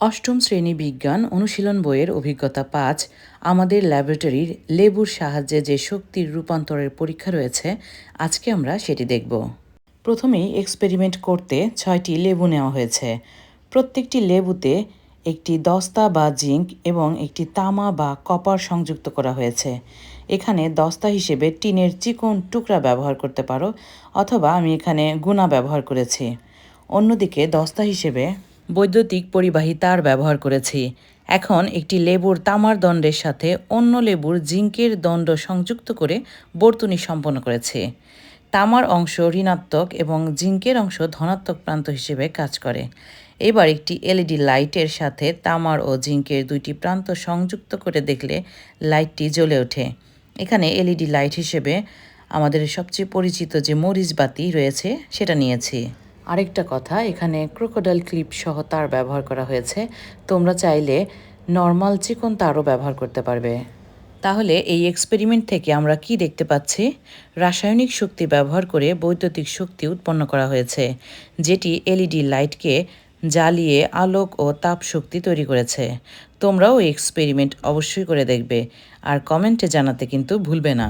অষ্টম শ্রেণি বিজ্ঞান অনুশীলন বইয়ের অভিজ্ঞতা পাঁচ, আমাদের ল্যাবরেটরির লেবুর সাহায্যে যে শক্তির রূপান্তরের পরীক্ষা রয়েছে, আজকে আমরা সেটি দেখব। প্রথমেই এক্সপেরিমেন্ট করতে ছয়টি লেবু নেওয়া হয়েছে। প্রত্যেকটি লেবুতে একটি দস্তা বা জিঙ্ক এবং একটি তামা বা কপার সংযুক্ত করা হয়েছে। এখানে দস্তা হিসেবে টিনের চিকন টুকরা ব্যবহার করতে পারো, অথবা আমি এখানে গুণা ব্যবহার করেছি। অন্যদিকে দস্তা হিসেবে বৈদ্যুতিক পরিবাহী তার ব্যবহার করেছি। এখন একটি লেবুর তামার দণ্ডের সাথে অন্য লেবুর জিঙ্কের দণ্ড সংযুক্ত করে বর্তুনি সম্পন্ন করেছে। তামার অংশ ঋণাত্মক এবং জিঙ্কের অংশ ধনাত্মক প্রান্ত হিসেবে কাজ করে। এবার একটি এলইডি লাইটের সাথে তামার ও জিঙ্কের দুইটি প্রান্ত সংযুক্ত করে দেখলে লাইটটি জ্বলে ওঠে। এখানে এলইডি লাইট হিসেবে আমাদের সবচেয়ে পরিচিত যে মরিচ বাতি রয়েছে, সেটা নিয়েছি। আরেকটা কথা, এখানে ক্রোকোডাইল ক্লিপ সহ তার ব্যবহার করা হয়েছে। তোমরা চাইলে নর্মাল চিকন তারও ব্যবহার করতে পারবে। তাহলে এই এক্সপেরিমেন্ট থেকে আমরা কি দেখতে পাচ্ছি? রাসায়নিক শক্তি ব্যবহার করে বৈদ্যুতিক শক্তি উৎপন্ন করা হয়েছে, যেটি এলইডি লাইটকে জ্বালিয়ে আলোক ও তাপ শক্তি তৈরি করেছে। তোমরাও এক্সপেরিমেন্ট অবশ্যই করে দেখবে, আর কমেন্টে জানাতে কিন্তু ভুলবে না।